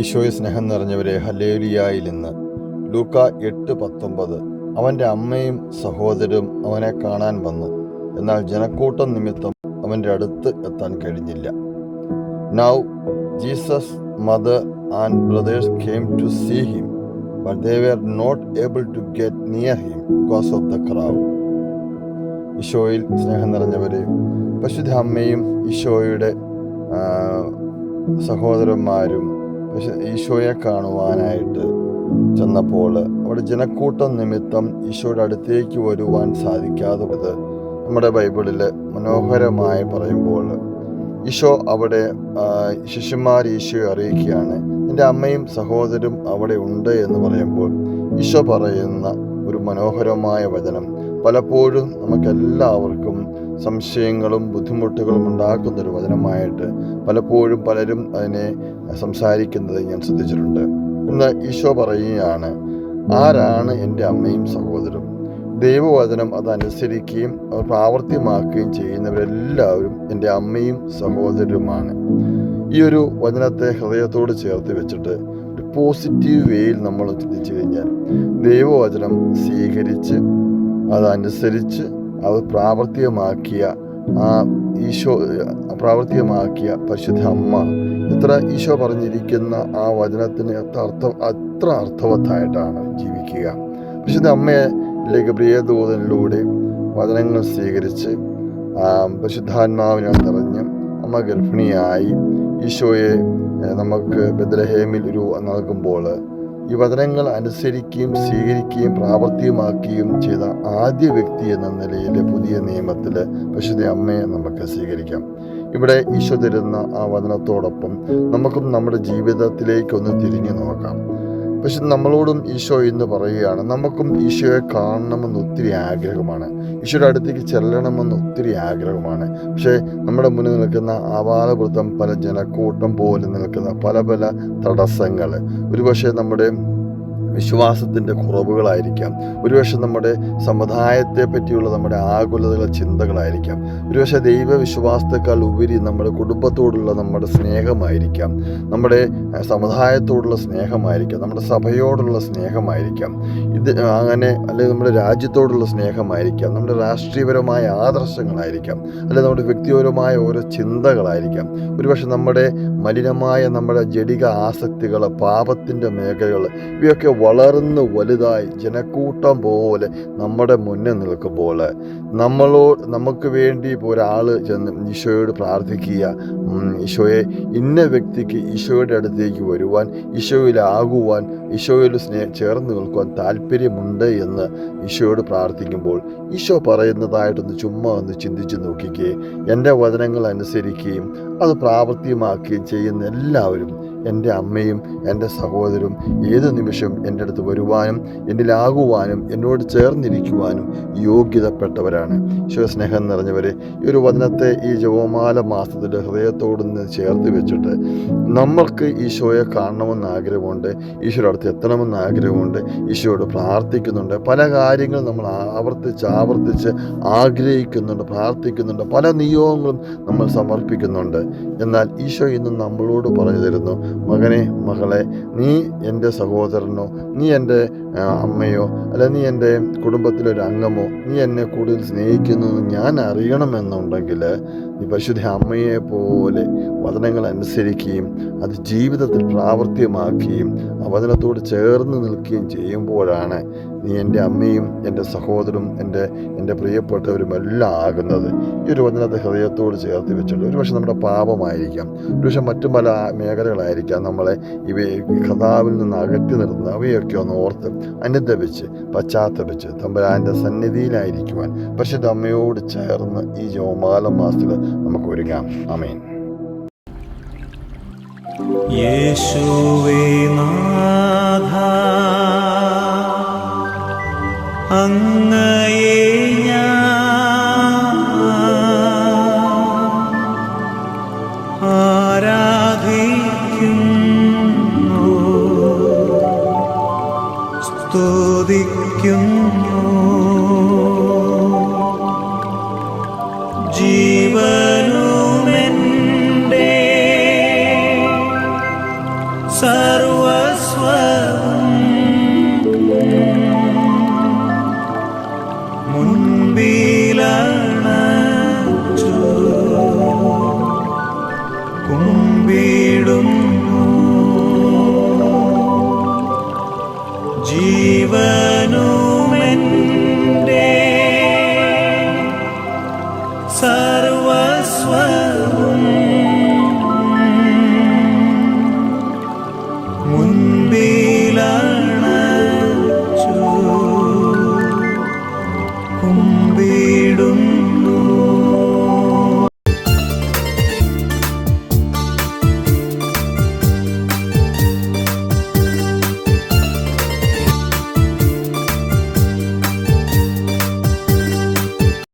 ഈശോയെ സ്നേഹം നിറഞ്ഞവരെ ഹലേലിയായി നിന്ന്. ലൂക്ക എട്ട് പത്തൊമ്പത്. അവന്റെ അമ്മയും സഹോദരരും അവനെ കാണാൻ വന്നു. എന്നാൽ ജനക്കൂട്ടം നിമിത്തം അവന്റെ അടുത്ത് എത്താൻ കഴിഞ്ഞില്ല. Now Jesus mother and brothers came to see him but they were not able to get near him because of the crowd ഈശോയിൽ സ്നേഹം നിറഞ്ഞവരെ പരിശുദ്ധ അമ്മയും ഈശോയുടെ സഹോദരന്മാരും പക്ഷെ ഈശോയെ കാണുവാനായിട്ട് ചെന്നപ്പോൾ അവിടെ ജനക്കൂട്ടം നിമിത്തം ഈശോയുടെ അടുത്തേക്ക് വരുവാൻ സാധിക്കാതെ നമ്മുടെ ബൈബിളിൽ മനോഹരമായി പറയുമ്പോൾ ഈശോ അവിടെ ശിശുമാർ ഈശോയെ അറിയിക്കുകയാണ് എന്റെ അമ്മയും സഹോദരും അവിടെ ഉണ്ട് എന്ന് പറയുമ്പോൾ ഈശോ പറയുന്ന ഒരു മനോഹരമായ വചനം. പലപ്പോഴും നമുക്കെല്ലാവർക്കും സംശയങ്ങളും ബുദ്ധിമുട്ടുകളും ഉണ്ടാക്കുന്ന ഒരു വചനമായിട്ട് പലപ്പോഴും പലരും അതിനെ സംസാരിക്കുന്നത് ഞാൻ ശ്രദ്ധിച്ചിട്ടുണ്ട്. ഇന്ന് ഈശോ പറയുകയാണ് ആരാണ് എന്റെ അമ്മയും സഹോദരും ദൈവവചനം അതനുസരിക്കുകയും അത് പ്രാവർത്തിയമാക്കുകയും ചെയ്യുന്നവരെല്ലാവരും എന്റെ അമ്മയും സഹോദരരുമാണ്. ഈ ഒരു വചനത്തെ ഹൃദയത്തോട് ചേർത്ത് വെച്ചിട്ട് ഒരു പോസിറ്റീവ് വേയിൽ നമ്മൾ ചിന്തിച്ചു കഴിഞ്ഞാൽ ദൈവവചനം സ്വീകരിച്ച് അതനുസരിച്ച് അവർ പ്രാവർത്തികമാക്കിയ ആ ഈശോ പ്രാവർത്തികമാക്കിയ പരിശുദ്ധ അമ്മ. ഇത്ര ഈശോ പറഞ്ഞിരിക്കുന്ന ആ വചനത്തിന് എത്ര അർത്ഥം അത്ര അർത്ഥവത്തായിട്ടാണ് ജീവിക്കുക. പരിശുദ്ധ അമ്മയെ പ്രിയദൂതനിലൂടെ വചനങ്ങൾ സ്വീകരിച്ച് ആ പരിശുദ്ധാത്മാവിനാൽ നിറഞ്ഞ് അമ്മ ഗർഭിണിയായി ഈശോയെ നമുക്ക് ബദ്രഹേമിൽ ഒരു നൽകുമ്പോൾ ഈ വചനങ്ങൾ അനുസരിക്കുകയും സ്വീകരിക്കുകയും പ്രാവർത്തികമാക്കുകയും ചെയ്ത ആദ്യ വ്യക്തി എന്ന നിലയിൽ പുതിയ നിയമത്തിൽ പരിശുദ്ധ അമ്മയെ നമുക്ക് സ്വീകരിക്കാം. ഇവിടെ ഈശോ തരുന്ന ആ വചനത്തോടൊപ്പം നമുക്കും നമ്മുടെ ജീവിതത്തിലേക്കൊന്ന് തിരിഞ്ഞു നോക്കാം. പക്ഷെ നമ്മളോടും ഈശോ ഇന്ന് പറയുകയാണ് നമുക്കും ഈശോയെ കാണണമെന്ന് ഒത്തിരി ആഗ്രഹമാണ്. ഈശോയുടെ അടുത്തേക്ക് ചെല്ലണമെന്ന് ഒത്തിരി ആഗ്രഹമാണ്. പക്ഷേ നമ്മുടെ മുന്നിൽ നിൽക്കുന്ന ആവാലവൃത്തം പല ജനക്കൂട്ടം പോലെ നിൽക്കുന്ന പല പല തടസ്സങ്ങൾ. ഒരുപക്ഷെ നമ്മുടെ വിശ്വാസത്തിന്റെ കുറവുകളായിരിക്കാം. ഒരുപക്ഷെ നമ്മുടെ സമുദായത്തെ പറ്റിയുള്ള നമ്മുടെ ആകുലതകൾ ചിന്തകളായിരിക്കാം. ഒരുപക്ഷെ ദൈവവിശ്വാസത്തെക്കാൾ ഉപരി നമ്മുടെ കുടുംബത്തോടുള്ള നമ്മുടെ സ്നേഹമായിരിക്കാം. നമ്മുടെ സമുദായത്തോടുള്ള സ്നേഹമായിരിക്കാം. നമ്മുടെ സഭയോടുള്ള സ്നേഹമായിരിക്കാം. ഇത് അങ്ങനെ അല്ലെങ്കിൽ നമ്മുടെ രാജ്യത്തോടുള്ള സ്നേഹമായിരിക്കാം. നമ്മുടെ രാഷ്ട്രീയപരമായ ആദർശങ്ങളായിരിക്കാം. അല്ലെങ്കിൽ നമ്മുടെ വ്യക്തിപരമായ ഓരോ ചിന്തകളായിരിക്കാം. ഒരുപക്ഷെ നമ്മുടെ മലിനമായ നമ്മുടെ ജടിക ആസക്തികൾ പാപത്തിന്റെ മേഖലകൾ ഇവയൊക്കെ വളർന്ന് വലുതായി ജനക്കൂട്ടം പോലെ നമ്മുടെ മുന്നിൽ നിൽക്കുമ്പോൾ നമ്മളോ നമുക്ക് വേണ്ടി ഇപ്പോൾ ഒരാൾ ചെന്ന് ഈശോയോട് പ്രാർത്ഥിക്കുക. ഈശോയെ ഇന്ന വ്യക്തിക്ക് ഈശോയുടെ അടുത്തേക്ക് വരുവാൻ ഈശോയിലാകുവാൻ ഈശോയിൽ സ്നേ ചേർന്ന് നിൽക്കുവാൻ താല്പര്യമുണ്ട് എന്ന് ഈശോയോട് പ്രാർത്ഥിക്കുമ്പോൾ ഈശോ പറയുന്നതായിട്ടൊന്ന് ചുമ്മാ ഒന്ന് ചിന്തിച്ച് നോക്കിക്കുകയും എന്റെ വചനങ്ങൾ അനുസരിക്കുകയും അത് പ്രാവർത്തികമാക്കുകയും ചെയ്യുന്ന എല്ലാവരും എന്റെ അമ്മയും എന്റെ സഹോദരും ഏത് നിമിഷം എന്റെ അടുത്ത് വരുവാനും എന്നിലാകുവാനും എന്നോട് ചേർന്നിരിക്കുവാനും യോഗ്യതപ്പെട്ടവരാണ്. ശിവസ്നേഹം നിറഞ്ഞവരെ ഈ ഒരു വചനത്തെ ഈ ജപമാല മാസത്തിൽ ഹൃദയത്തോടൊന്ന് ചേർത്ത് വെച്ചിട്ട് നമ്മൾക്ക് ഈശോയെ കാണണമെന്ന് ആഗ്രഹമുണ്ട് ഈശോയുടെ അടുത്ത് എത്തണമെന്ന് ആഗ്രഹമുണ്ട് ഈശോയോട് പ്രാർത്ഥിക്കുന്നുണ്ട്. പല കാര്യങ്ങളും നമ്മൾ ആവർത്തിച്ച് ആവർത്തിച്ച് ആഗ്രഹിക്കുന്നുണ്ട് പ്രാർത്ഥിക്കുന്നുണ്ട് പല നിയോഗങ്ങളും നമ്മൾ സമർപ്പിക്കുന്നുണ്ട്. എന്നാൽ ഈശോ ഇന്ന് നമ്മളോട് പറഞ്ഞു തരുന്നു മകനെ മകളെ നീ എന്റെ സഹോദരനോ നീ എന്റെ അമ്മയോ അല്ല നീ എന്റെ കുടുംബത്തിലെ ഒരു അംഗമോ നീ എന്നെ കൂടുതൽ സ്നേഹിക്കുന്നു ഞാൻ അറിയണമെന്നുണ്ടെങ്കിൽ നീ പരിശുദ്ധ അമ്മയെ പോലെ വചനങ്ങൾ അനുസരിക്കുകയും അത് ജീവിതത്തിൽ പ്രാവർത്തികമാക്കുകയും ആ വചനത്തോട് ചേർന്ന് നിൽക്കുകയും ചെയ്യുമ്പോഴാണ് നീ എന്റെ അമ്മയും എന്റെ സഹോദരും എന്റെ എന്റെ പ്രിയപ്പെട്ടവരും എല്ലാം ആകുന്നത്. ഈ ഒരു വചനത്തെ ഹൃദയത്തോട് ചേർത്ത് വെച്ചിട്ട് ഒരുപക്ഷെ നമ്മുടെ പാപമായിരിക്കാം. ഒരുപക്ഷെ മറ്റു പല മേഖലകളായിരിക്കാം നമ്മളെ ഇവ കഥാവിൽ നിന്ന് അകറ്റി നിർത്തുന്നത്. അവയൊക്കെ ഒന്ന് ഓർത്ത് അനുദപിച്ച് പശ്ചാത്തപിച്ച് തമ്പുരാന്റെ സന്നിധിയിലായിരിക്കുവാൻ പരിശുദ്ധ അമ്മയോട് ചേർന്ന് ഈ ജോമാല മാസത്തിൽ നമുക്ക് ഒരുങ്ങാം. അമേൻ യേശുവേ നാഥ അങ്ങയെ ആരാധിക്കുന്നു സ്തുതിക്കുന്നു. ಜೀವನೋ